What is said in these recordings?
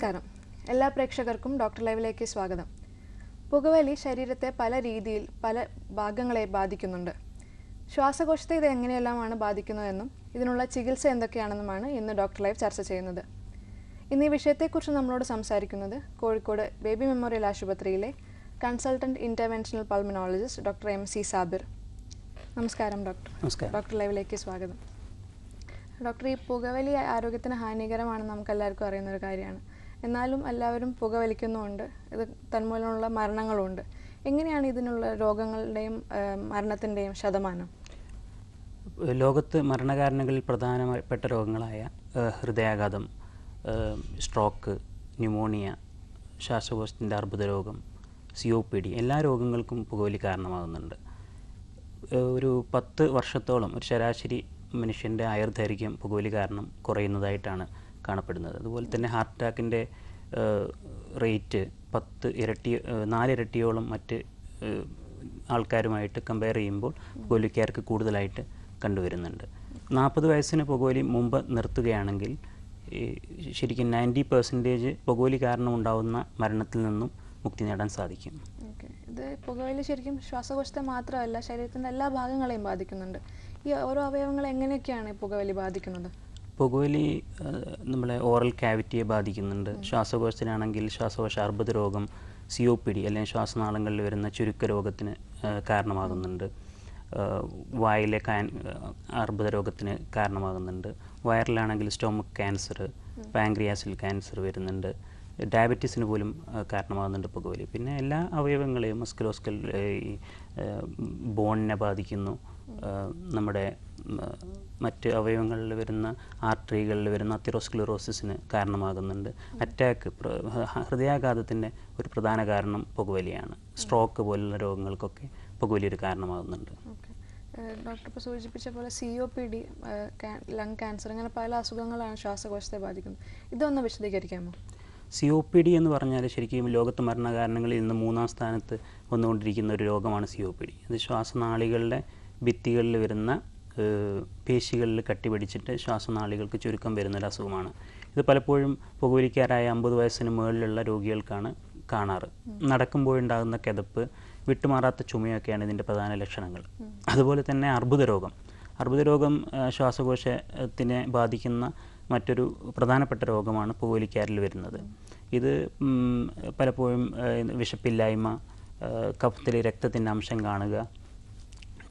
നമസ്കാരം. എല്ലാ പ്രേക്ഷകർക്കും ഡോക്ടർ ലൈവിലേക്ക് സ്വാഗതം. പുകവലി ശരീരത്തെ പല രീതിയിൽ പല ഭാഗങ്ങളെ ബാധിക്കുന്നുണ്ട്. ശ്വാസകോശത്തെ ഇത് എങ്ങനെയെല്ലാമാണ് ബാധിക്കുന്നതെന്നും ഇതിനുള്ള ചികിത്സ എന്തൊക്കെയാണെന്നുമാണ് ഇന്ന് ഡോക്ടർ ലൈവ് ചർച്ച ചെയ്യുന്നത്. ഇന്ന് ഈ വിഷയത്തെക്കുറിച്ച് നമ്മളോട് സംസാരിക്കുന്നത് കോഴിക്കോട് ബേബി മെമ്മോറിയൽ ആശുപത്രിയിലെ consultant interventional pulmonologist doctor M C Sabir. നമസ്കാരം ഡോക്ടർ. നമസ്കാരം. ഡോക്ടർ ലൈവിലേക്ക് സ്വാഗതം. ഡോക്ടർ ഈ പുകവലി ആരോഗ്യത്തിന് ഹാനികരമാണെന്ന് നമുക്ക് എല്ലാവർക്കും അറിയുന്ന ഒരു കാര്യമാണ്. എന്നാലും എല്ലാവരും പുകവലിക്കുന്നുമുണ്ട് ഇത് തന്മൂലമുള്ള മരണങ്ങളുമുണ്ട്. എങ്ങനെയാണ് ഇതിനുള്ള രോഗങ്ങളുടെയും മരണത്തിന്റെയും ശതമാനം? ലോകത്ത് മരണകാരണങ്ങളിൽ പ്രധാനപ്പെട്ട രോഗങ്ങളായ ഹൃദയാഘാതം സ്ട്രോക്ക് ന്യൂമോണിയ ശ്വാസകോശത്തിന്റെ അർബുദ രോഗം സി ഒ പി ഡി എല്ലാ രോഗങ്ങൾക്കും പുകവലി കാരണമാകുന്നുണ്ട്. ഒരു പത്ത് വർഷത്തോളം ഒരു ശരാശരി മനുഷ്യന്റെ ആയുർദൈർഘ്യം പുകവലി കാരണം കുറയുന്നതായിട്ടാണ് കാണപ്പെടുന്നത്. അതുപോലെ തന്നെ ഹാർട്ട് അറ്റാക്കിന്റെ റേറ്റ് പത്ത് ഇരട്ടി നാലിരട്ടിയോളം മറ്റ് ആൾക്കാരുമായിട്ട് കമ്പയർ ചെയ്യുമ്പോൾ പുകവലിക്കാർക്ക് കൂടുതലായിട്ട് കണ്ടുവരുന്നുണ്ട്. നാൽപ്പത് വയസ്സിന് പുകവലി മുമ്പ് നിർത്തുകയാണെങ്കിൽ ശരിക്കും നയന്റി പെർസെന്റേജ് പുകവലി കാരണം ഉണ്ടാകുന്ന മരണത്തിൽ നിന്നും മുക്തി നേടാൻ സാധിക്കും. ഇത് പുകവലി ശരിക്കും ശ്വാസകോശത്തെ മാത്രമല്ല ശരീരത്തിന്റെ എല്ലാ ഭാഗങ്ങളെയും ബാധിക്കുന്നുണ്ട്. ഈ ഓരോ അവയവങ്ങളെ എങ്ങനെയൊക്കെയാണ് പുകവലി ബാധിക്കുന്നത്? പുകവലി നമ്മളെ ഓറൽ ക്യാവിറ്റിയെ ബാധിക്കുന്നുണ്ട്. ശ്വാസകോശത്തിനാണെങ്കിൽ ശ്വാസകോശ അർബുദ രോഗം സി ഒ പി ഡി അല്ലെങ്കിൽ ശ്വാസനാളങ്ങളിൽ വരുന്ന ചുരുക്ക രോഗത്തിന് കാരണമാകുന്നുണ്ട്. വായിലെ കാൻ അർബുദ രോഗത്തിന് കാരണമാകുന്നുണ്ട്. വയറിലാണെങ്കിൽ സ്റ്റൊമക് ക്യാൻസർ പാങ്ക്രിയാസിൽ ക്യാൻസർ വരുന്നുണ്ട്. ഡയബറ്റീസിന് പോലും കാരണമാകുന്നുണ്ട് പുകവലി പിന്നെ എല്ലാ അവയവങ്ങളെയും മസ്കുലോസ്കൽ ബോണിനെ ബാധിക്കുന്നു. നമ്മുടെ മറ്റ് അവയവങ്ങളിൽ വരുന്ന ആർട്ടറികളിൽ വരുന്ന അത്തിറോസ്ക്ലിറോസിന് കാരണമാകുന്നുണ്ട്. അറ്റാക്ക് ഹൃദയാഘാതത്തിന്റെ ഒരു പ്രധാന കാരണം പുകവലിയാണ്. സ്ട്രോക്ക് പോലുള്ള രോഗങ്ങൾക്കൊക്കെ പുകവലി ഒരു കാരണമാകുന്നുണ്ട് ഡോക്ടർ ഇപ്പോൾ സൂചിപ്പിച്ച പോലെ C O P D lung cancer അങ്ങനെ പല അസുഖങ്ങളാണ് ശ്വാസകോശത്തെ ബാധിക്കുന്നത്. ഇതൊന്ന് വിശദീകരിക്കാമോ? സി ഒ പി ഡി എന്ന് പറഞ്ഞാൽ ശരിക്കും ലോകത്ത് മരണകാരണങ്ങളിൽ നിന്ന് മൂന്നാം സ്ഥാനത്ത് വന്നുകൊണ്ടിരിക്കുന്ന ഒരു രോഗമാണ് സി ഒ പി ഡി അത് ശ്വാസനാളികളുടെ ഭിത്തികളിൽ വരുന്ന ഏഹ്, കട്ടി പിടിച്ചിട്ട് ശ്വാസനാളികൾക്ക് ചുരുക്കം വരുന്നൊരു അസുഖമാണ് ഇത് പലപ്പോഴും പുകവലിക്കാരായ അമ്പത് വയസ്സിന് മുകളിലുള്ള രോഗികൾക്കാണ് കാണാറ്. നടക്കുമ്പോഴുണ്ടാകുന്ന കിതപ്പ് വിട്ടുമാറാത്ത ചുമയൊക്കെയാണ് ഇതിന്റെ പ്രധാന ലക്ഷണങ്ങൾ. അതുപോലെ തന്നെ അർബുദ രോഗം. അർബുദ രോഗം ശ്വാസകോശത്തിനെ ബാധിക്കുന്ന മറ്റൊരു പ്രധാനപ്പെട്ട രോഗമാണ് പുകവലിക്കാരിൽ വരുന്നത്. ഇത് പലപ്പോഴും വിശപ്പില്ലായ്മ കഫത്തിൽ രക്തത്തിന്റെ അംശം കാണുക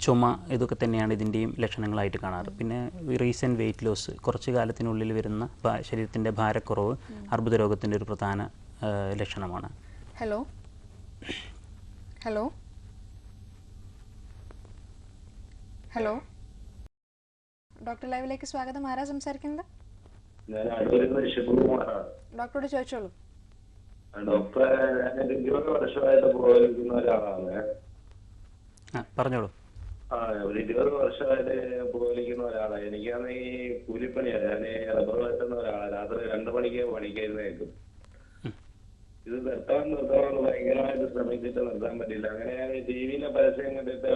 ചുമ ഇതൊക്കെ തന്നെയാണ് ഇതിന്റെയും ലക്ഷണങ്ങളായിട്ട് കാണാറ്. പിന്നെ റീസെന്റ് വെയിറ്റ് ലോസ് കുറച്ച് കാലത്തിനുള്ളിൽ വരുന്ന ശരീരത്തിന്റെ ഭാരക്കുറവ് അർബുദ രോഗത്തിന്റെ ഒരു പ്രധാന ലക്ഷണമാണ്. ഹലോ ഹലോ ഹലോ ഡോക്ടർ ലൈവിലേക്ക് സ്വാഗതം. ആരാ സംസാരിക്കുന്നത്? ഡോക്ടറോട് ചോദിച്ചോളൂ. ഡോക്ടറെ ഇരുപത് വർഷമായിട്ട് ഒരാളാണ്. പറഞ്ഞോളൂ. ആ ഒരു ഇരുപത് വർഷമായിട്ട് പോയിരിക്കുന്ന ഒരാളാണ് എനിക്കാണ് ഈ കൂലിപ്പണിയാണ് ഞാൻ റബ്ബർ വെട്ടുന്ന ഒരാളാണ് രാത്രി രണ്ടു മണിക്ക് പണിക്കായിരുന്നേക്കും ഇത് നിർത്താൻ നിർത്താൻ ഭയങ്കരമായിട്ട് ശ്രമിച്ചിട്ട് നിർത്താൻ പറ്റില്ല അങ്ങനെ ഞാൻ ടി വിയിലെ പരസ്യം കണ്ടിട്ട്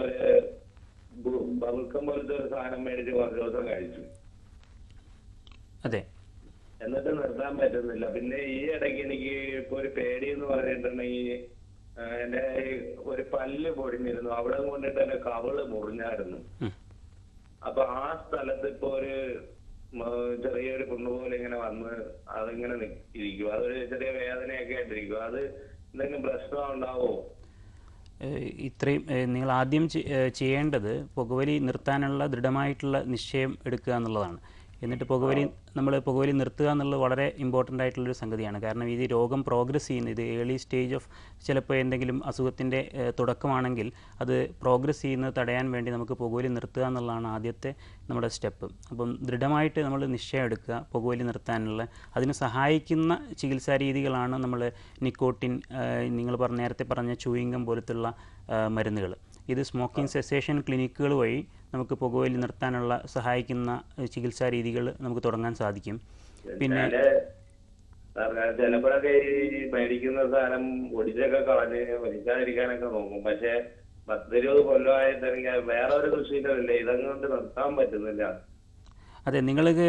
ഒരു ബൾക്കം പോലത്തെ ഒരു സാധനം മേടിച്ച് കുറച്ച് ദിവസം കഴിച്ചു. അതെ. എന്നിട്ട് നിർത്താൻ പറ്റുന്നില്ല. പിന്നെ ഈ ഇടയ്ക്ക് എനിക്ക് ഇപ്പൊ ഒരു പേടി എന്ന് പറഞ്ഞിട്ടുണ്ടെങ്കിൽ എന്റെ ഒരു പല്ല് പൊടിഞ്ഞിരുന്നു. അവിടെ കൊണ്ടിട്ട് എന്റെ കവൾ മുറിഞ്ഞായിരുന്നു. അപ്പൊ ആ സ്ഥലത്ത് ഇപ്പൊ ഒരു ചെറിയൊരു പോലെ ഇങ്ങനെ വന്ന് അതിങ്ങനെ ഇരിക്കും. അതൊരു ചെറിയ വേദനയൊക്കെ ആയിട്ടിരിക്കും. അത് എന്തെങ്കിലും പ്രശ്നം ഉണ്ടാവോ? ഇത്രയും നിങ്ങൾ ആദ്യം ചെയ്യേണ്ടത് പുകവലി നിർത്താനുള്ള ദൃഢമായിട്ടുള്ള നിശ്ചയം എടുക്കുക എന്നുള്ളതാണ്. എന്നിട്ട് പുകവലി നമ്മൾ പുകവലി നിർത്തുക എന്നുള്ളത് വളരെ ഇമ്പോർട്ടന്റ് ആയിട്ടുള്ളൊരു സംഗതിയാണ്. കാരണം ഇത് രോഗം പ്രോഗ്രസ് ചെയ്യുന്ന ഇത് ഏർലി സ്റ്റേജ് ഓഫ് ചിലപ്പോൾ എന്തെങ്കിലും അസുഖത്തിന്റെ തുടക്കമാണെങ്കിൽ അത് പ്രോഗ്രസ് ചെയ്യുന്നത് തടയാൻ വേണ്ടി നമുക്ക് പുകവലി നിർത്തുക എന്നുള്ളതാണ് ആദ്യത്തെ നമ്മുടെ സ്റ്റെപ്പ് അപ്പം ദൃഢമായിട്ട് നമ്മൾ നിശ്ചയം എടുക്കുക പുകവലി നിർത്താനുള്ള. അതിന് സഹായിക്കുന്ന ചികിത്സാ രീതികളാണ് നമ്മൾ നിക്കോട്ടിൻ നിങ്ങൾ പറഞ്ഞ നേരത്തെ പറഞ്ഞ ചൂയിങ്കം പോലത്തുള്ള മരുന്നുകൾ ഇത് സ്മോക്കിംഗ് സെസേഷൻ ക്ലിനിക്കുകൾ വഴി നമുക്ക് പുകവലി നിർത്താനുള്ള സഹായിക്കുന്ന ചികിത്സാ രീതികൾ നമുക്ക് തുടങ്ങാൻ സാധിക്കും. പിന്നെ ചിലപ്പോഴൊക്കെ ഈ മേടിക്കുന്ന സാധനം ഒടിച്ചൊക്കെ കളഞ്ഞ് വലിക്കാതിരിക്കാനൊക്കെ നോക്കും. പക്ഷെ പത്തിരുപത് കൊല്ലമായിട്ട് എനിക്ക് വേറെ ഒരു കൃഷിയിലില്ല ഇതങ്ങോട്ട് നിർത്താൻ പറ്റുന്നില്ല. അതെ നിങ്ങൾക്ക്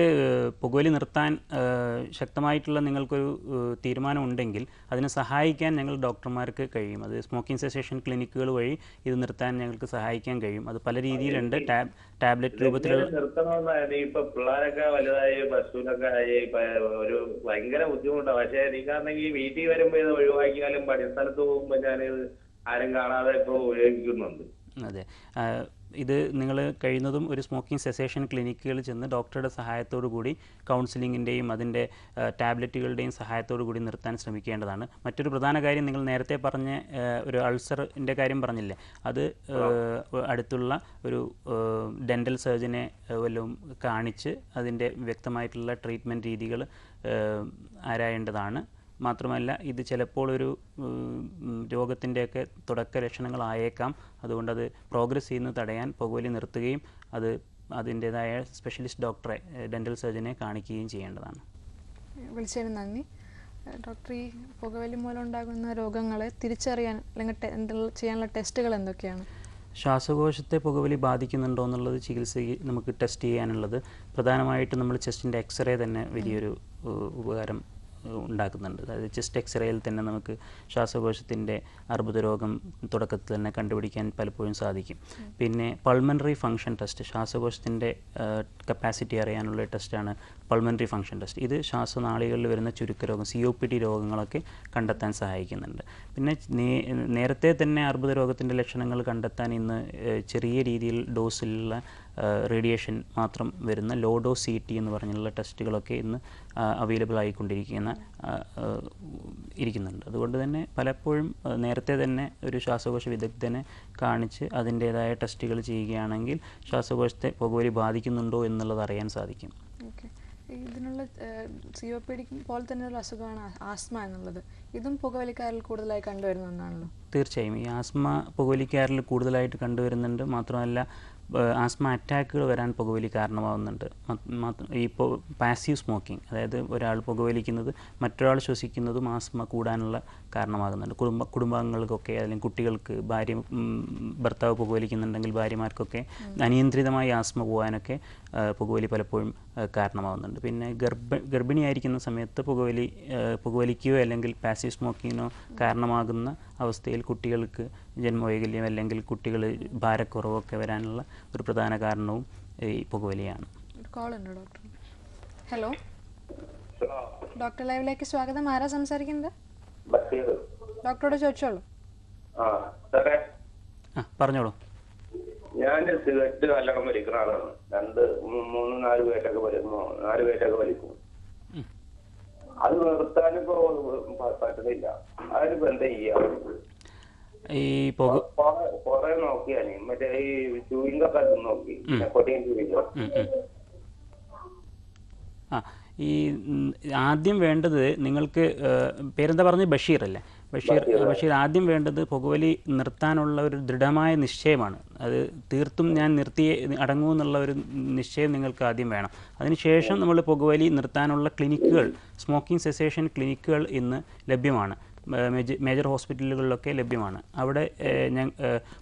പുകവലി നിർത്താൻ ശക്തമായിട്ടുള്ള നിങ്ങൾക്കൊരു തീരുമാനം ഉണ്ടെങ്കിൽ അതിനെ സഹായിക്കാൻ ഞങ്ങൾ ഡോക്ടർമാർക്ക് കഴിയും. അത് സ്മോക്കിംഗ് സെസേഷൻ ക്ലിനിക്കുകൾ വഴി ഇത് നിർത്താൻ ഞങ്ങൾക്ക് സഹായിക്കാൻ കഴിയും. അത് പല രീതിയിലുണ്ട്. ടാബ് ടാബ്ലറ്റ് നിർത്തണമെന്നായിരുന്നു ഇപ്പൊ പിള്ളേരൊക്കെ വലുതായി ബസ്സിലൊക്കെ ആയി ഒരു ഭയങ്കര ബുദ്ധിമുട്ടാണ് പക്ഷെ എനിക്കാണെങ്കിൽ വീട്ടിൽ വരുമ്പോൾ ഇത് ഒഴിവാക്കിയാലും പണിസ്ഥലത്ത് പോകുമ്പോൾ ഞാനിത് ആരും കാണാതെ ഇപ്പോൾ ഉപയോഗിക്കുന്നുണ്ട്. അതെ. ഇത് നിങ്ങൾ കഴിയുന്നതും ഒരു സ്മോക്കിംഗ് സെസേഷൻ ക്ലിനിക്കുകളിൽ ചെന്ന് ഡോക്ടറുടെ സഹായത്തോടു കൂടി കൗൺസിലിങ്ങിന്റെയും അതിന്റെ ടാബ്ലറ്റുകളുടെയും സഹായത്തോടു കൂടി നിർത്താൻ ശ്രമിക്കേണ്ടതാണ്. മറ്റൊരു പ്രധാന കാര്യം നിങ്ങൾ നേരത്തെ പറഞ്ഞ ഒരു അൾസറിന്റെ കാര്യം പറഞ്ഞില്ലേ? അത് അടുത്തുള്ള ഒരു ഡെന്റൽ സർജനെ വല്ലതും കാണിച്ച് അതിന്റെ വ്യക്തമായിട്ടുള്ള ട്രീറ്റ്മെന്റ് രീതികൾ ആരായേണ്ടതാണ്. മാത്രമല്ല ഇത് ചിലപ്പോൾ ഒരു രോഗത്തിന്റെയൊക്കെ തുടക്ക ലക്ഷണങ്ങളായേക്കാം. അത് പ്രോഗ്രസ് ചെയ്യുന്നത് തടയാൻ പുകവലി നിർത്തുകയും അത് അതിന്റേതായ സ്പെഷ്യലിസ്റ്റ് ഡോക്ടറെ ഡെന്റൽ സർജനെ കാണിക്കുകയും ചെയ്യേണ്ടതാണ്. വിളിച്ചതിന് നന്ദി. ഡോക്ടർ ഈ പുകവലി മൂലം ഉണ്ടാകുന്ന രോഗങ്ങളെ തിരിച്ചറിയാൻ അല്ലെങ്കിൽ ചെയ്യാനുള്ള ടെസ്റ്റുകൾ എന്തൊക്കെയാണ്? ശ്വാസകോശത്തെ പുകവലി ബാധിക്കുന്നുണ്ടോ എന്നുള്ളത് ചികിത്സയ്ക്ക് നമുക്ക് ടെസ്റ്റ് ചെയ്യാനുള്ളത്. പ്രധാനമായിട്ടും നമ്മൾ ചെസ്റ്റിന്റെ എക്സ്റേ തന്നെ വലിയൊരു ഉപകാരം ഉണ്ടാക്കുന്നുണ്ട്. അതായത് ചെസ്റ്റ് എക്സ്റേയിൽ തന്നെ നമുക്ക് ശ്വാസകോശത്തിന്റെ അർബുദ രോഗം തുടക്കത്തിൽ തന്നെ കണ്ടുപിടിക്കാൻ പലപ്പോഴും സാധിക്കും. പിന്നെ പൾമനറി ഫങ്ഷൻ ടെസ്റ്റ് ശ്വാസകോശത്തിന്റെ കപ്പാസിറ്റി അറിയാനുള്ള ടെസ്റ്റാണ് പൾമനറി ഫങ്ഷൻ ടെസ്റ്റ് ഇത് ശ്വാസനാളികളിൽ വരുന്ന ചുരുക്ക രോഗം സി ഒ പി ഡി രോഗങ്ങളൊക്കെ കണ്ടെത്താൻ സഹായിക്കുന്നുണ്ട്. പിന്നെ നേരത്തെ തന്നെ അർബുദ രോഗത്തിന്റെ ലക്ഷണങ്ങൾ കണ്ടെത്താൻ ഇന്ന് ചെറിയ രീതിയിൽ ഡോസിലുള്ള റേഡിയേഷൻ മാത്രം വരുന്ന ലോഡോ സി ടി എന്ന് പറഞ്ഞുള്ള ടെസ്റ്റുകളൊക്കെ ഇന്ന് അവൈലബിൾ ആയിക്കൊണ്ടിരിക്കുന്ന ഇരിക്കുന്നുണ്ട്. അതുകൊണ്ട് തന്നെ പലപ്പോഴും നേരത്തെ തന്നെ ഒരു ശ്വാസകോശ വിദഗ്ധനെ കാണിച്ച് അതിന്റെതായ ടെസ്റ്റുകൾ ചെയ്യുകയാണെങ്കിൽ ശ്വാസകോശത്തെ പുകവലി ബാധിക്കുന്നുണ്ടോ എന്നുള്ളത് അറിയാൻ സാധിക്കും. ഇതിനുള്ള സി ഒ പി ഡിക്കും പോലെ തന്നെ ഒരു അസുഖമാണ് ആസ്മ എന്നുള്ളത്. ഇതും പുകവലിക്കാരിൽ കൂടുതലായി കണ്ടുവരുന്ന ഒന്നാണല്ലോ. തീർച്ചയായും. ഈ ആസ്മ പുകവലിക്കാരിൽ കൂടുതലായിട്ട് കണ്ടുവരുന്നുണ്ട്. മാത്രമല്ല ആസ്മ അറ്റാക്കുകൾ വരാൻ പുകവലി കാരണമാവുന്നുണ്ട്. ഈ പാസീവ് സ്മോക്കിംഗ് അതായത് ഒരാൾ പുകവലിക്കുന്നത് മറ്റൊരാൾ ശ്വസിക്കുന്നതും ആസ്മ കൂടാനുള്ള കാരണമാകുന്നുണ്ട്. കുടുംബ കുടുംബാംഗങ്ങൾക്കൊക്കെ അല്ലെങ്കിൽ കുട്ടികൾക്ക് ഭാര്യ ഭർത്താവ് പുകവലിക്കുന്നുണ്ടെങ്കിൽ ഭാര്യമാർക്കൊക്കെ അനിയന്ത്രിതമായി ആസ്മ പോകാനൊക്കെ പുകവലി പലപ്പോഴും കാരണമാവുന്നുണ്ട്. പിന്നെ ഗർഭ ഗർഭിണിയായിരിക്കുന്ന സമയത്ത് പുകവലി പുകവലിക്കുകയോ അല്ലെങ്കിൽ പാസീവ് സ്മോക്കിങ്ങിനോ കാരണമാകുന്ന അവസ്ഥയിൽ കുട്ടികൾക്ക് ജന്മവൈകല്യം അല്ലെങ്കിൽ കുട്ടികൾ ഭാരക്കുറവൊക്കെ വരാനുള്ള ഒരു പ്രധാന കാരണവും ഈ പുകവലിയാണ്. ഒരു കോൾ ഉണ്ട് ഡോക്ടർ ഹലോ ഡോക്ടർ ലൈവിലേക്ക് സ്വാഗതം. ആരാ സംസാരിക്കുന്നത്? ഡോക്ടറോട് ചോദിച്ചോളൂ. ആ പറഞ്ഞോളൂ. ഞാൻ സിഗരറ്റ് നല്ലോണം വലിക്കുന്ന ആളാണ്. രണ്ട് മൂന്ന് നാല് പേറ്റൊക്കെ വലിക്കുമോ നാല് പേറ്റൊക്കെ വലിക്കും. അത് നിർത്താൻ ഇപ്പോ പറ്റുന്നില്ല അതിനിപ്പോ എന്താ ചെയ്യാ? ഈ പുക കൊറേ- നോക്കിയാണ് മറ്റേ ഈ ചൂയിങ്കൊക്കെ നോക്കി. ഉം, ഉം. ആ ഈ ആദ്യം വേണ്ടത് നിങ്ങൾക്ക് പേരെന്താ പറഞ്ഞ് ബഷീർ അല്ലേ ബഷീർ. ബഷീർ ആദ്യം വേണ്ടത് പുകവലി നിർത്താനുള്ള ഒരു ദൃഢമായ നിശ്ചയമാണ്. അത് തീർത്തും ഞാൻ നിർത്തി അടങ്ങൂ എന്നുള്ള ഒരു നിശ്ചയം നിങ്ങൾക്ക് ആദ്യം വേണം. അതിനുശേഷം നമ്മൾ പുകവലി നിർത്താനുള്ള ക്ലിനിക്കുകൾ സ്മോക്കിംഗ് സെസേഷൻ ക്ലിനിക്കുകൾ ഇന്ന് ലഭ്യമാണ്. മേജർ ഹോസ്പിറ്റലുകളിലൊക്കെ ലഭ്യമാണ്. അവിടെ ഞാൻ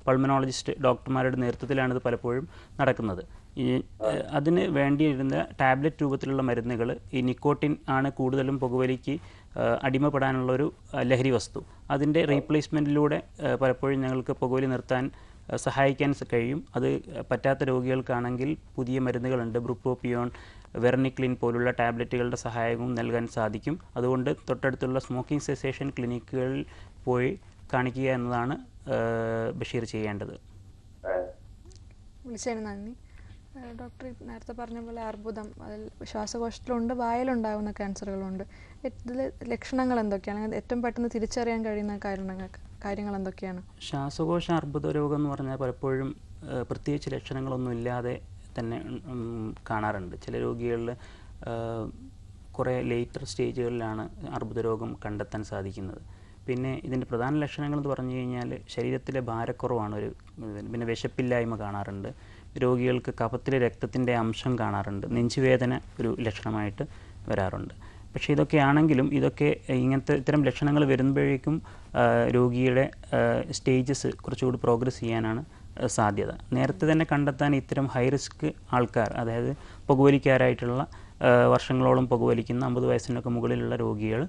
പൾമനോളജിസ്റ്റ് ഡോക്ടർമാരുടെ നേതൃത്വത്തിലാണിത് പലപ്പോഴും നടക്കുന്നത്. അതിന് വേണ്ടിയിരുന്ന ടാബ്ലറ്റ് രൂപത്തിലുള്ള മരുന്നുകൾ ഈ നിക്കോട്ടിൻ ആണ് കൂടുതലും പുകവലിക്ക് അടിമപ്പെടാനുള്ള അടിമപ്പെടാനുള്ളൊരു ലഹരി വസ്തു. അതിന്റെ റീപ്ലേസ്മെന്റിലൂടെ പലപ്പോഴും ഞങ്ങൾക്ക് പുകവലി നിർത്താൻ സഹായിക്കാൻ കഴിയും. അത് പറ്റാത്ത രോഗികൾക്കാണെങ്കിൽ പുതിയ മരുന്നുകളുണ്ട്. ബ്രൂപ്പോപ്പിയോൺ വെർണിക്ലിൻ പോലുള്ള ടാബ്ലറ്റുകളുടെ സഹായവും നൽകാൻ സാധിക്കും. അതുകൊണ്ട് തൊട്ടടുത്തുള്ള സ്മോക്കിംഗ് സെസേഷൻ ക്ലിനിക്കുകളിൽ പോയി കാണിക്കുക എന്നതാണ് ബഷീർ ചെയ്യേണ്ടത്. ഡോക്ടർ നേരത്തെ പറഞ്ഞ പോലെ അർബുദം അതിൽ ശ്വാസകോശത്തിലുണ്ട് വായിലുണ്ടാകുന്ന ക്യാൻസറുകളുണ്ട്. ഇതിൽ ലക്ഷണങ്ങൾ എന്തൊക്കെയാണ്? ഏറ്റവും പെട്ടെന്ന് തിരിച്ചറിയാൻ കഴിയുന്ന കാരണങ്ങൾ കാര്യങ്ങൾ എന്തൊക്കെയാണ് ശ്വാസകോശ അർബുദ രോഗം എന്ന് പറഞ്ഞാൽ പലപ്പോഴും പ്രത്യേകിച്ച് ലക്ഷണങ്ങളൊന്നും ഇല്ലാതെ തന്നെ കാണാറുണ്ട്. ചില രോഗികളിൽ കുറേ ലേറ്റർ സ്റ്റേജുകളിലാണ് അർബുദ രോഗം കണ്ടെത്താൻ സാധിക്കുന്നത്. പിന്നെ ഇതിന്റെ പ്രധാന ലക്ഷണങ്ങൾ എന്ന് പറഞ്ഞു കഴിഞ്ഞാൽ ശരീരത്തിലെ ഭാരക്കുറവാണ് ഒരു പിന്നെ വിശപ്പില്ലായ്മ കാണാറുണ്ട്. രോഗികൾക്ക് കഫത്തിലെ രക്തത്തിന്റെ അംശം കാണാറുണ്ട്. നെഞ്ചുവേദന ഒരു ലക്ഷണമായിട്ട് വരാറുണ്ട്. പക്ഷേ ഇതൊക്കെ ആണെങ്കിലും ഇതൊക്കെ ഇങ്ങനത്തെ ഇത്തരം ലക്ഷണങ്ങൾ വരുമ്പോഴേക്കും രോഗിയുടെ സ്റ്റേജസ് കുറച്ചുകൂടി പ്രോഗ്രസ് ചെയ്യാനാണ് സാധ്യത. നേരത്തെ തന്നെ കണ്ടെത്താൻ ഇത്തരം ഹൈ റിസ്ക് ആൾക്കാർ അതായത് പുകവലിക്കാരായിട്ടുള്ള വർഷങ്ങളോളം പുകവലിക്കുന്ന അമ്പത് വയസ്സിനൊക്കെ മുകളിലുള്ള രോഗികൾ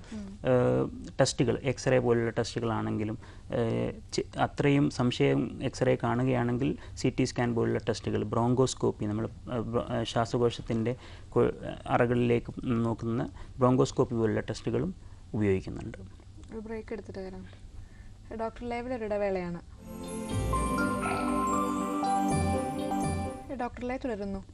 ടെസ്റ്റുകൾ എക്സ്റേ പോലുള്ള ടെസ്റ്റുകളാണെങ്കിലും അത്രയും സംശയം എക്സ്റേ കാണുകയാണെങ്കിൽ സി ടി സ്കാൻ പോലുള്ള ടെസ്റ്റുകൾ ബ്രോങ്കോസ്കോപ്പി നമ്മൾ ശ്വാസകോശത്തിന്റെ അറകളിലേക്ക് നോക്കുന്ന ബ്രോങ്കോസ്കോപ്പി പോലുള്ള ടെസ്റ്റുകളും ഉപയോഗിക്കുന്നുണ്ട്. ബ്രേക്ക് എടുത്തിട്ട് വരാം. ഡോക്ടർ ലൈവിൽ ഒരു ഇടവേളയാണ്. ഡോക്ടർ ലൈവ് തുടരുന്നു.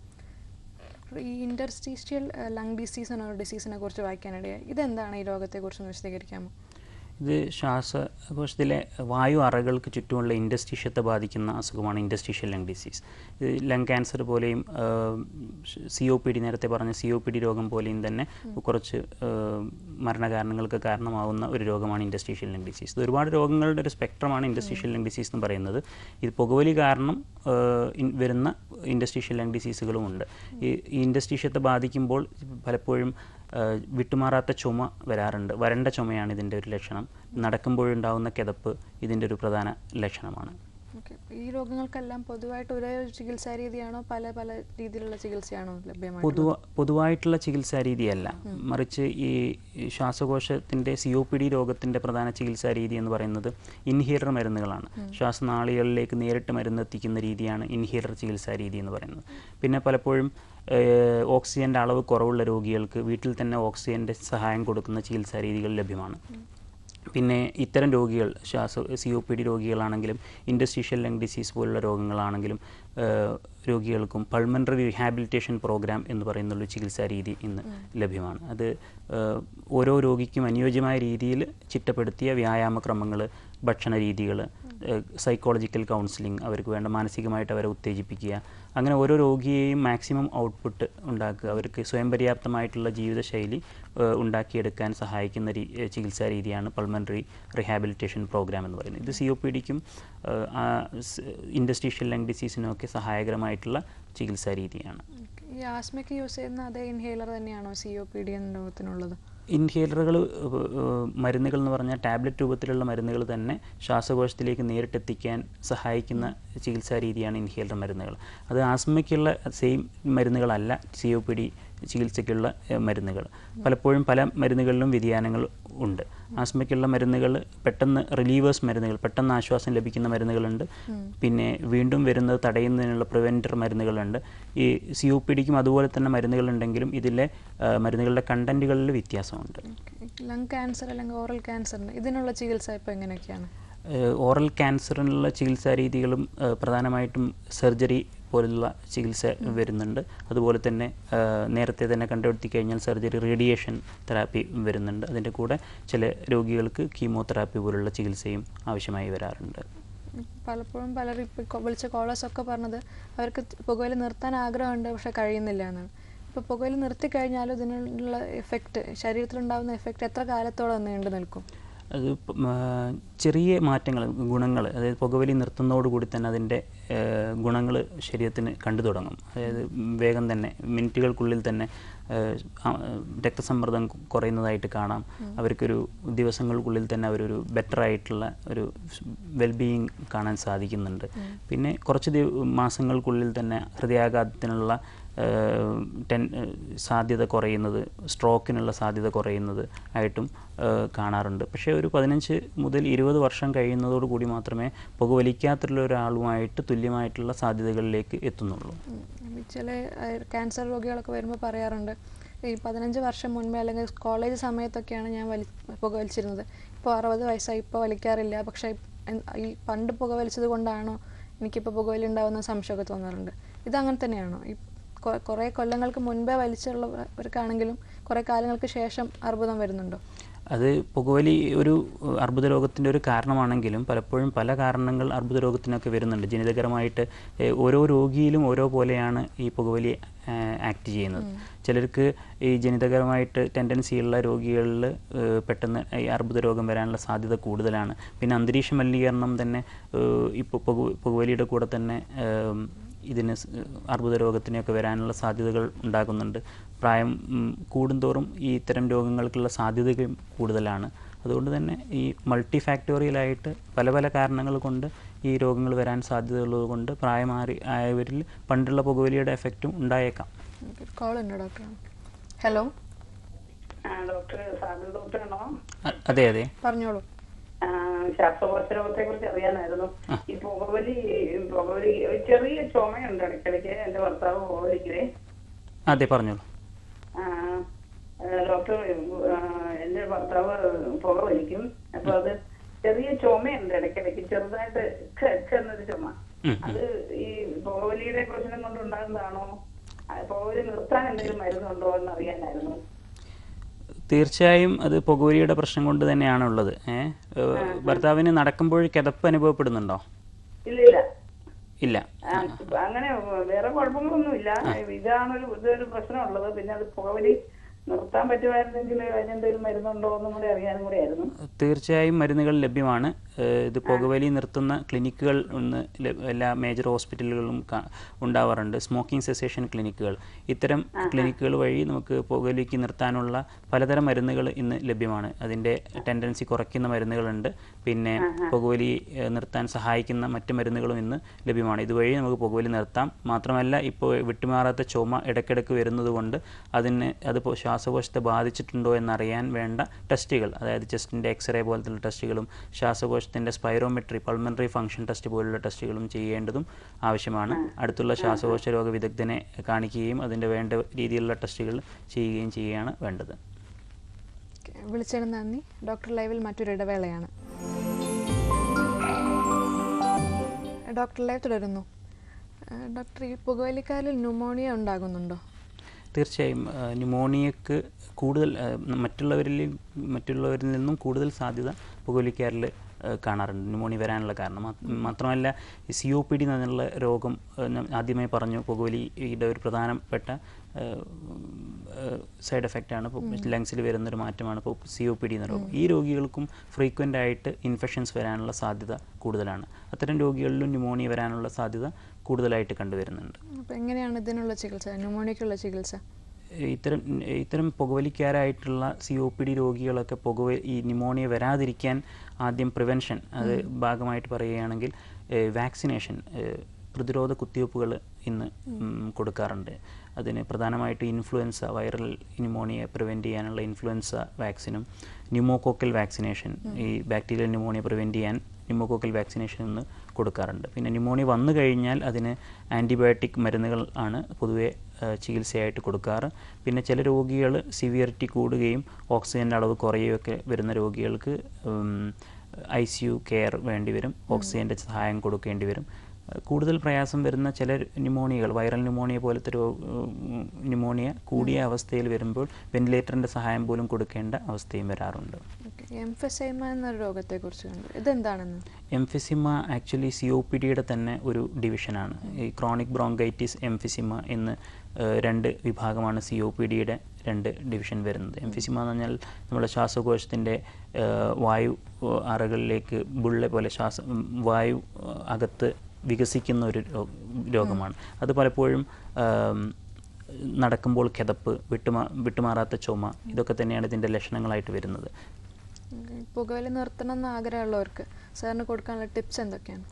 ഈ ഇന്റർസ്റ്റീഷ്യൽ ലങ് ഡിസീസ് എന്ന ഡിസീസിനെ കുറിച്ച് വായിക്കാനിടയായി. ഇതെന്താണ് ഈ രോഗത്തെക്കുറിച്ച് വിശദീകരിക്കാമോ? ഇത് ശ്വാസകോശത്തിലെ വായു അറകൾക്ക് ചുറ്റുമുള്ള ഇൻഡസ്ട്രീഷ്യത്തെ ബാധിക്കുന്ന അസുഖമാണ് ഇൻഡസ്ട്രീഷ്യൽ ലങ് ഡിസീസ് ഇത് ലങ് ക്യാൻസർ പോലെയും സി ഒ പി ഡി നേരത്തെ പറഞ്ഞ സി ഒ പി ഡി രോഗം പോലെയും തന്നെ കുറച്ച് മരണകാരണങ്ങൾക്ക് കാരണമാവുന്ന ഒരു രോഗമാണ് ഇൻഡസ്ട്രീഷ്യൽ ലങ് ഡിസീസ് ഇത് ഒരുപാട് രോഗങ്ങളുടെ ഒരു സ്പെക്ട്രമാണ് ഇൻഡസ്ട്രീഷ്യൽ ലങ് ഡിസീസ് എന്ന് പറയുന്നത്. ഇത് പുകവലി കാരണം വരുന്ന ഇൻഡസ്ട്രീഷ്യൽ ലങ് ഡിസീസുകളും ഉണ്ട്. ഈ ഇൻഡസ്ട്രീഷ്യത്തെ ബാധിക്കുമ്പോൾ പലപ്പോഴും വിട്ടുമാറാത്ത ചുമ വരാറുണ്ട്. വരണ്ട ചുമയാണ് ഇതിന്റെ ഒരു ലക്ഷണം. നടക്കുമ്പോഴുണ്ടാവുന്ന കിതപ്പ് ഇതിന്റെ ഒരു പ്രധാന ലക്ഷണമാണ്. ഓക്കെ. ഈ രോഗങ്ങൾക്കെല്ലാം പൊതുവായിട്ട് ഒരേ ചികിത്സാ രീതിയാണോ പല പല രീതിയിലുള്ള ചികിത്സയാണോ ലഭ്യമാണ് പൊതുവ പൊതുവായിട്ടുള്ള ചികിത്സാ രീതിയല്ല. മറിച്ച് ഈ ശ്വാസകോശത്തിന്റെ സി ഒ പി ഡി രോഗത്തിന്റെ പ്രധാന ചികിത്സാ രീതി എന്ന് പറയുന്നത് ഇൻഹേലർ മരുന്നുകളാണ്. ശ്വാസനാളികളിലേക്ക് നേരിട്ട് മരുന്ന് എത്തിക്കുന്ന രീതിയാണ് ഇൻഹേലർ ചികിത്സാ രീതി എന്ന് പറയുന്നത്. പിന്നെ പലപ്പോഴും ഓക്സിജന്റെ അളവ് കുറവുള്ള രോഗികൾക്ക് വീട്ടിൽ തന്നെ ഓക്സിജന്റെ സഹായം കൊടുക്കുന്ന ചികിത്സാ രീതികൾ ലഭ്യമാണ്. പിന്നെ ഇത്തരം രോഗികൾ ശ്വാസ സി ഒ പി ഡി രോഗികളാണെങ്കിലും ഇൻഡസ്ട്രീഷ്യൽ ലങ് ഡിസീസ് പോലുള്ള രോഗങ്ങളാണെങ്കിലും രോഗികൾക്കും പൾമണറി റീഹാബിലിറ്റേഷൻ പ്രോഗ്രാം എന്ന് പറയുന്നുള്ളൊരു ചികിത്സാ രീതി ഇന്ന് ലഭ്യമാണ്. അത് ഓരോ രോഗിക്കും അനുയോജ്യമായ രീതിയിൽ ചിട്ടപ്പെടുത്തിയ വ്യായാമക്രമങ്ങൾ ഭക്ഷണ രീതികൾ സൈക്കോളജിക്കൽ കൗൺസിലിംഗ് അവർക്ക് വേണ്ട മാനസികമായിട്ട് അവരെ ഉത്തേജിപ്പിക്കുക അങ്ങനെ ഓരോ രോഗിയെയും മാക്സിമം ഔട്ട്പുട്ട് ഉണ്ടാക്കുക. അവർക്ക് സ്വയം പര്യാപ്തമായിട്ടുള്ള ജീവിതശൈലി ഉണ്ടാക്കിയെടുക്കാൻ സഹായിക്കുന്ന രീ ചികിത്സാ രീതിയാണ് പൾമണറി റീഹാബിലിറ്റേഷൻ പ്രോഗ്രാം എന്ന് പറയുന്നത്. ഇത് സി ഒ പി ഡിക്കും ഇൻഡസ്ട്രീഷ്യൽ ലങ് ഡിസീസിനും ഒക്കെ സഹായകരമായിട്ടുള്ള ചികിത്സാ രീതിയാണ്. ഈ ആസ്മയ്ക്ക് യൂസ് ചെയ്യുന്ന അതേ ഇൻഹേലർ തന്നെയാണോ സി ഒ പി ഡി എന്ന രോഗത്തിനുള്ളത് ഇൻഹേലറുകൾ മരുന്നുകൾ എന്ന് പറഞ്ഞാൽ ടാബ്ലറ്റ് രൂപത്തിലുള്ള മരുന്നുകൾ തന്നെ ശ്വാസകോശത്തിലേക്ക് നേരിട്ടെത്തിക്കാൻ സഹായിക്കുന്ന ചികിത്സാ രീതിയാണ് ഇൻഹേലർ മരുന്നുകൾ. അത് ആസ്മയ്ക്കുള്ള സെയിം മരുന്നുകളല്ല സി ഒ പി ഡി ചികിത്സയ്ക്കുള്ള മരുന്നുകൾ. പലപ്പോഴും പല മരുന്നുകളിലും വ്യതിയാനങ്ങൾ ഉണ്ട്. ആസ്മയ്ക്കുള്ള മരുന്നുകൾ പെട്ടെന്ന് റിലീവേഴ്സ് മരുന്നുകൾ പെട്ടെന്ന് ആശ്വാസം ലഭിക്കുന്ന മരുന്നുകളുണ്ട്. പിന്നെ വീണ്ടും വരുന്നത് തടയുന്നതിനുള്ള പ്രിവെന്റർ മരുന്നുകളുണ്ട്. ഈ സി ഒ പി ഡിക്കും അതുപോലെ തന്നെ മരുന്നുകളുണ്ടെങ്കിലും ഇതിലെ മരുന്നുകളുടെ കണ്ടന്റുകളിൽ വ്യത്യാസമുണ്ട്. ലങ് ക്യാൻസർ അല്ലെങ്കിൽ ഓറൽ ക്യാൻസറിന് ഇതിനുള്ള ചികിത്സ ഇപ്പോൾ എങ്ങനെയൊക്കെയാണ്? ഓറൽ ക്യാൻസറിനുള്ള ചികിത്സാ രീതികളും പ്രധാനമായിട്ടും സർജറി പോലുള്ള ചികിത്സ വരുന്നുണ്ട്. അതുപോലെ തന്നെ നേരത്തെ തന്നെ കണ്ടുപിടുത്തി കഴിഞ്ഞാൽ സർജറി റേഡിയേഷൻ തെറാപ്പി വരുന്നുണ്ട്. അതിന്റെ കൂടെ ചില രോഗികൾക്ക് കീമോതെറാപ്പി പോലുള്ള ചികിത്സയും ആവശ്യമായി വരാറുണ്ട്. പലപ്പോഴും പലർ ഇപ്പോൾ വിളിച്ച കോളേഴ്സ് ഒക്കെ പറഞ്ഞത് അവർക്ക് പുകവലി നിർത്താൻ ആഗ്രഹമുണ്ട് പക്ഷേ കഴിയുന്നില്ല എന്നാണ്. ഇപ്പോൾ പുകവലി നിർത്തി കഴിഞ്ഞാലും ഇതിനുള്ള എഫക്റ്റ് ശരീരത്തിലുണ്ടാകുന്ന എഫക്റ്റ് എത്ര കാലത്തോളം നീണ്ടു നിൽക്കും? അത് ചെറിയ മാറ്റങ്ങൾ ഗുണങ്ങൾ അതായത് പുകവലി നിർത്തുന്നതോടുകൂടി തന്നെ അതിന്റെ ഗുണങ്ങൾ ശരീരത്തിന് കണ്ടു തുടങ്ങും. അതായത് വേഗം തന്നെ മിനിറ്റുകൾക്കുള്ളിൽ തന്നെ രക്തസമ്മർദ്ദം കുറയുന്നതായിട്ട് കാണാം. അവർക്കൊരു ദിവസങ്ങൾക്കുള്ളിൽ തന്നെ അവരൊരു ബെറ്റർ ആയിട്ടുള്ള ഒരു വെൽബീയിങ് കാണാൻ സാധിക്കുന്നുണ്ട്. പിന്നെ കുറച്ച് മാസങ്ങൾക്കുള്ളിൽ തന്നെ ഹൃദയാഘാതത്തിനുള്ള ടെൻ സാധ്യത കുറയുന്നത് സ്ട്രോക്കിനുള്ള സാധ്യത കുറയുന്നത് ആയിട്ടും കാണാറുണ്ട്. പക്ഷേ ഒരു പതിനഞ്ച് മുതൽ ഇരുപത് വർഷം കഴിയുന്നതോടുകൂടി മാത്രമേ പുകവലിക്കാത്തുള്ള ഒരാളുമായിട്ട് തുല്യമായിട്ടുള്ള സാധ്യതകളിലേക്ക് എത്തുന്നുള്ളൂ. ചില ക്യാൻസർ രോഗികളൊക്കെ വരുമ്പോൾ പറയാറുണ്ട് ഈ പതിനഞ്ച് വർഷം മുൻപേ അല്ലെങ്കിൽ കോളേജ് സമയത്തൊക്കെയാണ് ഞാൻ വലി പുകവലിച്ചിരുന്നത്. ഇപ്പോൾ അറുപത് വയസ്സായി ഇപ്പോൾ വലിക്കാറില്ല. പക്ഷേ ഈ പണ്ട് പുകവലിച്ചത് കൊണ്ടാണോ എനിക്കിപ്പോൾ പുകവലി ഉണ്ടാകുന്ന സംശയമൊക്കെ തോന്നാറുണ്ട്. ഇതങ്ങനെ തന്നെയാണോ? ഈ കുറേ കൊല്ലങ്ങൾക്ക് മുൻപേ വലിച്ചുള്ളവർക്കാണെങ്കിലും കുറേ കാലങ്ങൾക്ക് ശേഷം അർബുദം വരുന്നുണ്ടോ? അത് പുകവലി ഒരു അർബുദ രോഗത്തിന്റെ ഒരു കാരണമാണെങ്കിലും പലപ്പോഴും പല കാരണങ്ങൾ അർബുദ രോഗത്തിനൊക്കെ വരുന്നുണ്ട്. ജനിതകരമായിട്ട് ഓരോ രോഗിയിലും ഓരോ പോലെയാണ് ഈ പുകവലി ആക്ട് ചെയ്യുന്നത്. ചിലർക്ക് ഈ ജനിതകരമായിട്ട് ടെൻഡൻസിയുള്ള രോഗികളിൽ പെട്ടെന്ന് ഈ അർബുദ രോഗം വരാനുള്ള സാധ്യത കൂടുതലാണ്. പിന്നെ അന്തരീക്ഷ മലിനീകരണം തന്നെ ഇപ്പോൾ പുക പുകവലിയുടെ കൂടെ തന്നെ ഇതിന് അർബുദ രോഗത്തിനൊക്കെ വരാനുള്ള സാധ്യതകൾ ഉണ്ടാകുന്നുണ്ട്. പ്രായം കൂടുന്തോറും ഈ ഇത്തരം രോഗങ്ങൾക്കുള്ള സാധ്യതകളും കൂടുതലാണ്. അതുകൊണ്ട് തന്നെ ഈ മൾട്ടി ഫാക്ടോറിയലായിട്ട് പല പല കാരണങ്ങൾ കൊണ്ട് ഈ രോഗങ്ങൾ വരാൻ സാധ്യതയുള്ളത് കൊണ്ട് പ്രായമാറി ആയവരിൽ പണ്ടുള്ള പുകവലിയുടെ എഫക്റ്റും ഉണ്ടായേക്കാം. കോൾ ഉണ്ട് ഡോക്ടർ ഹലോ. അതെ അതെ. പറഞ്ഞോളൂ. ആ, ശ്വാസകോശ രോഗത്തെ കുറിച്ച് അറിയാനായിരുന്നു. ഈ പുകവലി പുകവലി ചെറിയ ചുമയുണ്ട് ഇടയ്ക്കിടയ്ക്ക് എന്റെ ഭർത്താവ് പുകവലിക്കേ അതെ പറഞ്ഞോളൂ. ഡോക്ടർ ആ, എന്റെ ഭർത്താവ് പുകവലിക്കും. അപ്പൊ അത് ചെറിയ ചുമയുണ്ട് ഇടയ്ക്കിടയ്ക്ക് ചെറുതായിട്ട് എന്നൊരു ചുമ. അത് ഈ പുകവലിയുടെ പ്രശ്നം കൊണ്ട് ഉണ്ടാകുന്നതാണോ പുകവലി നിർത്താൻ എന്തെങ്കിലും മരുന്നുണ്ടോ എന്ന് അറിയാനായിരുന്നു തീർച്ചയായും അത് പുകവലിയുടെ പ്രശ്നം കൊണ്ട് തന്നെയാണുള്ളത്. ഏഹ് ഭർത്താവിന് നടക്കുമ്പോൾ കിതപ്പ് അനുഭവപ്പെടുന്നുണ്ടോ? ഇല്ല വേറെ കുഴപ്പങ്ങളൊന്നുമില്ല. ഒരു ഇതൊരു പ്രശ്നമുള്ളത്. പിന്നെ അത് പുകവലി നിർത്താൻ പറ്റുമായിരുന്നെങ്കിൽ അതിനെന്തെങ്കിലും മരുന്നുണ്ടോ എന്നും കൂടി അറിയാനും കൂടി ആയിരുന്നു. തീർച്ചയായും മരുന്നുകൾ ലഭ്യമാണ്. ഇത് പുകവലി നിർത്തുന്ന ക്ലിനിക്കുകൾ ഒന്ന് എല്ലാ മേജർ ഹോസ്പിറ്റലുകളിലും ഉണ്ടാവാറുണ്ട്. സ്മോക്കിംഗ് സെസേഷൻ ക്ലിനിക്കുകൾ. ഇത്തരം ക്ലിനിക്കുകൾ വഴി നമുക്ക് പുകവലിക്ക് നിർത്താനുള്ള പലതരം മരുന്നുകൾ ഇന്ന് ലഭ്യമാണ്. അതിന്റെ ടെൻഡൻസി കുറയ്ക്കുന്ന മരുന്നുകളുണ്ട്. പിന്നെ പുകവലി നിർത്താൻ സഹായിക്കുന്ന മറ്റ് മരുന്നുകളും ഇന്ന് ലഭ്യമാണ്. ഇതുവഴി നമുക്ക് പുകവലി നിർത്താം. മാത്രമല്ല ഇപ്പോൾ വിട്ടുമാറാത്ത ചുമ ഇടയ്ക്കിടയ്ക്ക് വരുന്നതുകൊണ്ട് അതിന് അത് ശ്വാസകോശത്തെ ബാധിച്ചിട്ടുണ്ടോ എന്നറിയാൻ വേണ്ട ടെസ്റ്റുകൾ. അതായത് ചെസ്റ്റിന്റെ എക്സ്റേ പോലത്തുള്ള ടെസ്റ്റുകളും ശ്വാസകോശത്തിന്റെ സ്പൈറോമെട്രി പൾമണറി ഫംഗ്ഷൻ ടെസ്റ്റ് പോലുള്ള ടെസ്റ്റുകളും ചെയ്യേണ്ടതും ആവശ്യമാണ്. അടുത്തുള്ള ശ്വാസകോശ രോഗ വിദഗ്ധനെ കാണിക്കുകയും അതിന്റെ വേണ്ട രീതിയിലുള്ള ടെസ്റ്റുകൾ ചെയ്യുകയും ചെയ്യുകയാണ് വേണ്ടത്. വിളിച്ചത് നന്ദി. ഡോക്ടർ ലൈവിൽ മറ്റൊരു ഇടവേളയാണ്. ഡോക്ടർ ലൈവ് തുടരുന്നു. ഡോക്ടർ ഈ പുകവലിക്കാരിൽ ന്യൂമോണിയ ഉണ്ടാകുന്നുണ്ടോ? തീർച്ചയായും ന്യൂമോണിയക്ക് കൂടുതൽ മറ്റുള്ളവരിലും മറ്റുള്ളവരിൽ മറ്റുള്ളവരിൽ നിന്നും കൂടുതൽ സാധ്യത പുകവലിക്കാരിൽ കാണാറുണ്ട്. ന്യൂമോണിയ വരാനുള്ള കാരണം. മാത്രമല്ല സി ഒ പി ഡി എന്നുള്ള രോഗം ആദ്യമായി പറഞ്ഞു പുകവലിയുടെ ഒരു പ്രധാനപ്പെട്ട സൈഡ് എഫക്റ്റാണ് ലങ്സിൽ വരുന്നൊരു മാറ്റമാണ് ഇപ്പോൾ സി ഒ പി ഡി എന്ന രോഗം ഈ രോഗികൾക്കും ഫ്രീക്വന്റ് ആയിട്ട് ഇൻഫെക്ഷൻസ് വരാനുള്ള സാധ്യത കൂടുതലാണ്. അത്തരം രോഗികളിലും ന്യൂമോണിയ വരാനുള്ള സാധ്യത കൂടുതലായിട്ട് കണ്ടുവരുന്നുണ്ട്. അപ്പോൾ എങ്ങനെയാണ് ഇതിനുള്ള ചികിത്സ? ന്യൂമോണിയക്കുള്ള ചികിത്സ? ഇത്തരം ഇത്തരം പുകവലിക്കാരായിട്ടുള്ള സി ഒ പി ഡി രോഗികളൊക്കെ പുകവ ഈ ന്യൂമോണിയ വരാതിരിക്കാൻ ആദ്യം പ്രിവെൻഷൻ അത് ഭാഗമായിട്ട് പറയുകയാണെങ്കിൽ വാക്സിനേഷൻ പ്രതിരോധ കുത്തിവയ്പ്പുകൾ ഇന്ന് കൊടുക്കാറുണ്ട്. അതിന് പ്രധാനമായിട്ട് ഇൻഫ്ലുവൻസ വൈറൽ ന്യൂമോണിയ പ്രിവെന്റ് ചെയ്യാനുള്ള ഇൻഫ്ലുവൻസ വാക്സിനും ന്യൂമോകോക്കൽ വാക്സിനേഷൻ ഈ ബാക്ടീരിയൽ ന്യൂമോണിയ പ്രിവെന്റ് ചെയ്യാൻ ന്യൂമോകോക്കൽ വാക്സിനേഷൻ ഇന്ന് കൊടുക്കാറുണ്ട്. പിന്നെ ന്യൂമോണിയ വന്നു കഴിഞ്ഞാൽ അതിന് ആന്റിബയോട്ടിക് മരുന്നുകൾ ആണ് പൊതുവെ ചികിത്സയായിട്ട് കൊടുക്കാറ്. പിന്നെ ചില രോഗികൾ സിവിയറിറ്റി കൂടുകയും ഓക്സിജന്റെ അളവ് കുറയുകയൊക്കെ വരുന്ന രോഗികൾക്ക് ഐ സി യു കെയർ വേണ്ടി വരും. ഓക്സിജന്റെ സഹായം കൊടുക്കേണ്ടി വരും. കൂടുതൽ പ്രയാസം വരുന്ന ചില ന്യൂമോണിയകൾ വൈറൽ ന്യൂമോണിയ പോലത്തെ രോ ന്യൂമോണിയ കൂടിയ അവസ്ഥയിൽ വരുമ്പോൾ വെന്റിലേറ്ററിന്റെ സഹായം പോലും കൊടുക്കേണ്ട അവസ്ഥയും വരാറുണ്ട്. എംഫെസിമ എന്ന രോഗത്തെക്കുറിച്ച് ഇതെന്താണെന്ന്? Emphysema actually C O P ഡിയുടെ തന്നെ ഒരു ഡിവിഷനാണ്. ഈ ക്രോണിക് ബ്രോങ്കൈറ്റിസ് എംഫിസിമ എന്ന് രണ്ട് വിഭാഗമാണ് സി ഒ പി ഡിയുടെ രണ്ട് ഡിവിഷൻ വരുന്നത്. എംഫിസിമ എന്ന് പറഞ്ഞാൽ നമ്മുടെ ശ്വാസകോശത്തിന്റെ വായു അറകളിലേക്ക് ബുള്ള പോലെ ശ്വാസ വായു അകത്ത് വികസിക്കുന്ന ഒരു രോഗമാണ്. അത് പലപ്പോഴും നടക്കുമ്പോൾ കിതപ്പ് വിട്ടുമാ വിട്ടുമാറാത്ത ചുമ ഇതൊക്കെ തന്നെയാണ് ഇതിന്റെ ലക്ഷണങ്ങളായിട്ട് വരുന്നത്. പുകവലി നിർത്തണം എന്ന് ആഗ്രഹമുള്ളവർക്ക് സാറിന് കൊടുക്കാനുള്ള ടിപ്സ് എന്തൊക്കെയാണ്?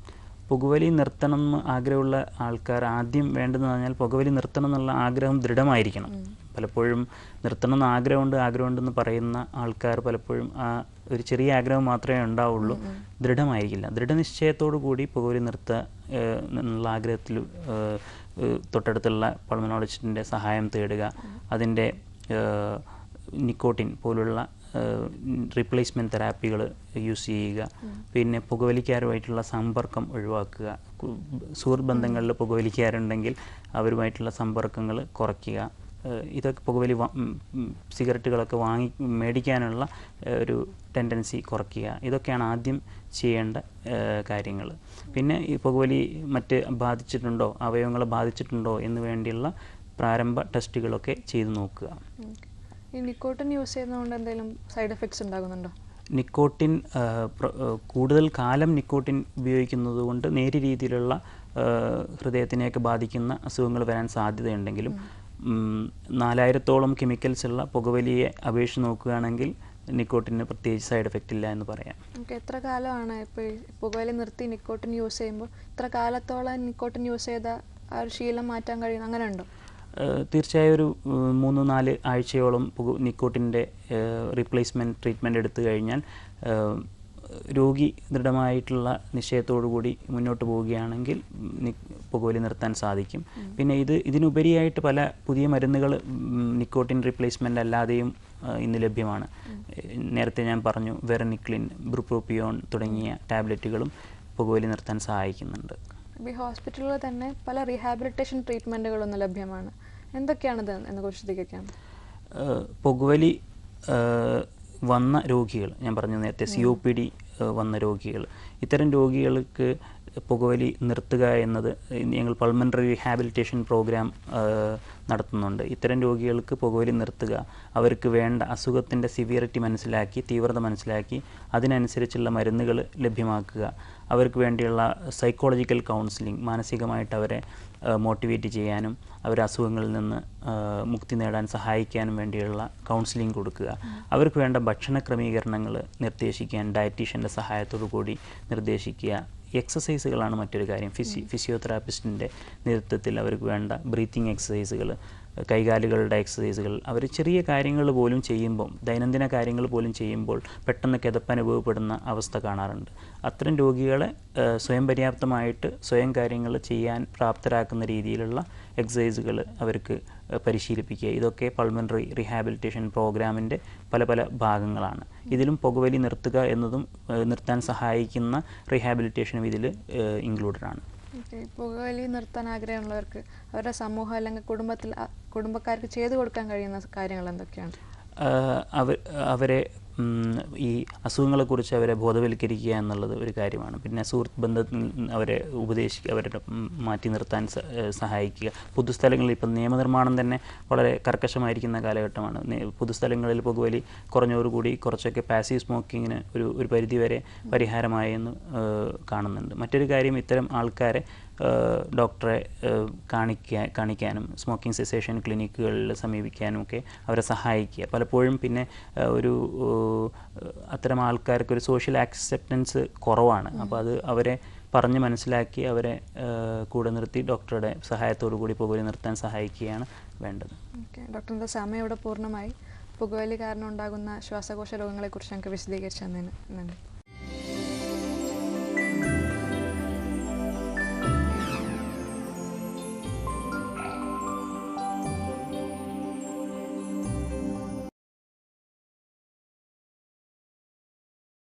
പുകവലി നിർത്തണം എന്ന് ആഗ്രഹമുള്ള ആൾക്കാർ ആദ്യം വേണ്ടതെന്ന് പറഞ്ഞാൽ പുകവലി നിർത്തണം എന്നുള്ള ആഗ്രഹം ദൃഢമായിരിക്കണം. പലപ്പോഴും നിർത്തണം എന്ന് ആഗ്രഹമുണ്ട് ആഗ്രഹമുണ്ടെന്ന് പറയുന്ന ആൾക്കാർ പലപ്പോഴും ആ ഒരു ചെറിയ ആഗ്രഹം മാത്രമേ ഉണ്ടാവുള്ളൂ. ദൃഢമായിരിക്കില്ല. ദൃഢനിശ്ചയത്തോടു കൂടി പുകവലി നിർത്തുക എന്നുള്ള ആഗ്രഹത്തിൽ തൊട്ടടുത്തുള്ള പൾമനോളജിസ്റ്റിന്റെ സഹായം തേടുക അതിന്റെ നിക്കോട്ടിൻ പോലുള്ള റീപ്ലേസ്മെന്റ് തെറാപ്പികൾ യൂസ് ചെയ്യുക. പിന്നെ പുകവലിക്കാരുമായിട്ടുള്ള സമ്പർക്കം ഒഴിവാക്കുക. സുഹൃത്ത് ബന്ധങ്ങളിൽ പുകവലിക്കാരുണ്ടെങ്കിൽ അവരുമായിട്ടുള്ള സമ്പർക്കങ്ങൾ കുറയ്ക്കുക. ഇതൊക്കെ പുകവലി സിഗരറ്റുകളൊക്കെ വാങ്ങി മേടിക്കാനുള്ള ഒരു ടെൻഡൻസി കുറയ്ക്കുക. ഇതൊക്കെയാണ് ആദ്യം ചെയ്യേണ്ട കാര്യങ്ങൾ പിന്നെ ഈ പുകവലി മറ്റ് ബാധിച്ചിട്ടുണ്ടോ അവയവങ്ങളെ ബാധിച്ചിട്ടുണ്ടോ എന്ന് വേണ്ടിയുള്ള പ്രാരംഭ ടെസ്റ്റുകളൊക്കെ ചെയ്തു നോക്കുക. ഈ നിക്കോട്ടിൻ യൂസ് ചെയ്യുന്നതുകൊണ്ട് എന്തെങ്കിലും സൈഡ് എഫക്ട്സ് ഉണ്ടാകുന്നുണ്ടോ? നിക്കോട്ടിൻ കൂടുതൽ കാലം നിക്കോട്ടിൻ ഉപയോഗിക്കുന്നത് കൊണ്ട് നേരിയ രീതിയിലുള്ള ഹൃദയത്തിനെയൊക്കെ ബാധിക്കുന്ന അസുഖങ്ങൾ വരാൻ സാധ്യതയുണ്ടെങ്കിലും നാലായിരത്തോളം കെമിക്കൽസ് ഉള്ള പുകവലിയെ അപേക്ഷിച്ച് നോക്കുകയാണെങ്കിൽ നിക്കോട്ടിന് പ്രത്യേകിച്ച് സൈഡ് എഫക്റ്റ് ഇല്ല എന്ന് പറയാം. എത്ര കാലമാണ് ഇപ്പോൾ പുകവലി നിർത്തി നിക്കോട്ടിൻ യൂസ് ചെയ്യുമ്പോൾ ഇത്ര കാലത്തോളം നിക്കോട്ടിൻ യൂസ് ചെയ്ത ആ ഒരു ശീലം മാറ്റാൻ കഴിയും അങ്ങനെ ഉണ്ടോ? തീർച്ചയായും ഒരു മൂന്ന് നാല് ആഴ്ചയോളം പുക നിക്കോട്ടിന്റെ റീപ്ലേസ്മെന്റ് ട്രീറ്റ്മെന്റ് എടുത്തു കഴിഞ്ഞാൽ രോഗി ദൃഢമായിട്ടുള്ള കൂടി മുന്നോട്ട് പോവുകയാണെങ്കിൽ പുകവലി നിർത്താൻ സാധിക്കും. പിന്നെ ഇത് ഇതിനുപരിയായിട്ട് പല പുതിയ മരുന്നുകൾ നിക്കോട്ടിൻ റീപ്ലേസ്മെന്റ് അല്ലാതെയും ഇന്ന് ലഭ്യമാണ്. നേരത്തെ ഞാൻ പറഞ്ഞു വെറനിക്ലിൻ ബ്രുപ്രോപ്പിയോൺ തുടങ്ങിയ ടാബ്ലറ്റുകളും പുകവലി നിർത്താൻ സഹായിക്കുന്നുണ്ട്. ഹോസ്പിറ്റലുകളിൽ തന്നെ പല റീഹാബിലിറ്റേഷൻ ട്രീറ്റ്മെന്റുകളൊന്നും ലഭ്യമാണ്. എന്തൊക്കെയാണിത് എന്ന് കുറിച്ച് വിശദീകരിക്കാം ഏഹ് പുകവലി വന്ന രോഗികൾ. ഞാൻ പറഞ്ഞു നേരത്തെ സി ഒ പി ഡി വന്ന രോഗികൾ. ഇത്തരം രോഗികൾക്ക് പുകവലി നിർത്തുക എന്നത് ഞങ്ങൾ പൾമണറി റീഹാബിലിറ്റേഷൻ പ്രോഗ്രാം നടത്തുന്നുണ്ട്. ഇത്തരം രോഗികൾക്ക് പുകവലി നിർത്തുക അവർക്ക് വേണ്ട അസുഖത്തിന്റെ സിവിയറിറ്റി മനസ്സിലാക്കി തീവ്രത മനസ്സിലാക്കി അതിനനുസരിച്ചുള്ള മരുന്നുകൾ ലഭ്യമാക്കുക. അവർക്ക് വേണ്ടിയുള്ള സൈക്കോളജിക്കൽ കൗൺസിലിംഗ് മാനസികമായിട്ട് അവരെ മോട്ടിവേറ്റ് ചെയ്യാനും അവരെ അസുഖങ്ങളിൽ നിന്ന് മുക്തി നേടാൻ സഹായിക്കാനും വേണ്ടിയുള്ള കൗൺസിലിംഗ് കൊടുക്കുക. അവർക്ക് വേണ്ട ഭക്ഷണ ക്രമീകരണങ്ങൾ നിർദ്ദേശിക്കാൻ ഡയറ്റീഷ്യന്റെ സഹായത്തോടു കൂടി നിർദ്ദേശിക്കുക. എക്സസൈസുകളാണ് മറ്റൊരു കാര്യം. ഫിസി ഫിസിയോതെറാപ്പിസ്റ്റിന്റെ നേതൃത്വത്തിൽ അവർക്ക് വേണ്ട ബ്രീത്തിങ് എക്സസൈസുകൾ കൈകാലുകളുടെ എക്സസൈസുകൾ അവർ ചെറിയ കാര്യങ്ങൾ പോലും ചെയ്യുമ്പോൾ ദൈനംദിന കാര്യങ്ങൾ പോലും ചെയ്യുമ്പോൾ പെട്ടെന്ന് കിതപ്പ് അനുഭവപ്പെടുന്ന അവസ്ഥ കാണാറുണ്ട്. അത്തരം രോഗികളെ സ്വയം പര്യാപ്തമായിട്ട് സ്വയം കാര്യങ്ങൾ ചെയ്യാൻ പ്രാപ്തരാക്കുന്ന രീതിയിലുള്ള എക്സസൈസുകൾ അവർക്ക് പരിശീലിപ്പിക്കുക. ഇതൊക്കെ പൾമണറി റീഹാബിലിറ്റേഷൻ പ്രോഗ്രാമിന്റെ പല പല ഭാഗങ്ങളാണ്. ഇതിലും പുകവലി നിർത്തുക എന്നതും നിർത്താൻ സഹായിക്കുന്ന റീഹാബിലിറ്റേഷനും ഇതിൽ ഇൻക്ലൂഡഡ് ആണ്. പുകവലി നിർത്താൻ ആഗ്രഹമുള്ളവർക്ക് അവരുടെ സമൂഹം അല്ലെങ്കിൽ കുടുംബത്തിൽ കുടുംബക്കാർക്ക് ചെയ്തു കൊടുക്കാൻ കഴിയുന്ന കാര്യങ്ങൾ എന്തൊക്കെയാണ്? അവർ അവ അവരെ ഈ അസുഖങ്ങളെക്കുറിച്ച് അവരെ ബോധവൽക്കരിക്കുക എന്നുള്ളത് ഒരു കാര്യമാണ്. പിന്നെ സുഹൃത്ത് ബന്ധത്തിൽ അവരെ ഉപദേശിക്കുക അവരുടെ മാറ്റി നിർത്താൻ സഹായിക്കുക. പൊതുസ്ഥലങ്ങളിൽ ഇപ്പം നിയമനിർമ്മാണം തന്നെ വളരെ കർക്കശമായിരിക്കുന്ന കാലഘട്ടമാണ്. പൊതുസ്ഥലങ്ങളിൽ പുകവലി കുറഞ്ഞോടുകൂടി കുറച്ചൊക്കെ പാസീവ് സ്മോക്കിങ്ങിന് ഒരു ഒരു പരിധിവരെ പരിഹാരമായെന്ന് കാണുന്നുണ്ട്. മറ്റൊരു കാര്യം ഇത്തരം ആൾക്കാരെ ഡോക്ടറെ കാണിക്കാൻ കാണിക്കാനും സ്മോക്കിംഗ് സെസേഷൻ ക്ലിനിക്കുകളിൽ സമീപിക്കാനും ഒക്കെ അവരെ സഹായിക്കുക. പലപ്പോഴും പിന്നെ ഒരു അത്തരം ആൾക്കാർക്ക് ഒരു സോഷ്യൽ ആക്സെപ്റ്റൻസ് കുറവാണ്. അപ്പോൾ അത് അവരെ പറഞ്ഞ് മനസ്സിലാക്കി അവരെ കൂടെ നിർത്തി ഡോക്ടറുടെ സഹായത്തോടു കൂടി പുകവലി നിർത്താൻ സഹായിക്കുകയാണ് വേണ്ടത്. ഓക്കെ. ഡോക്ടറിന്റെ സമയം ഇവിടെ പൂർണമായി. പുകവലി കാരണം ഉണ്ടാകുന്ന ശ്വാസകോശ രോഗങ്ങളെക്കുറിച്ച് ഞങ്ങൾക്ക് വിശദീകരിച്ചു തന്നതിന് നന്ദി.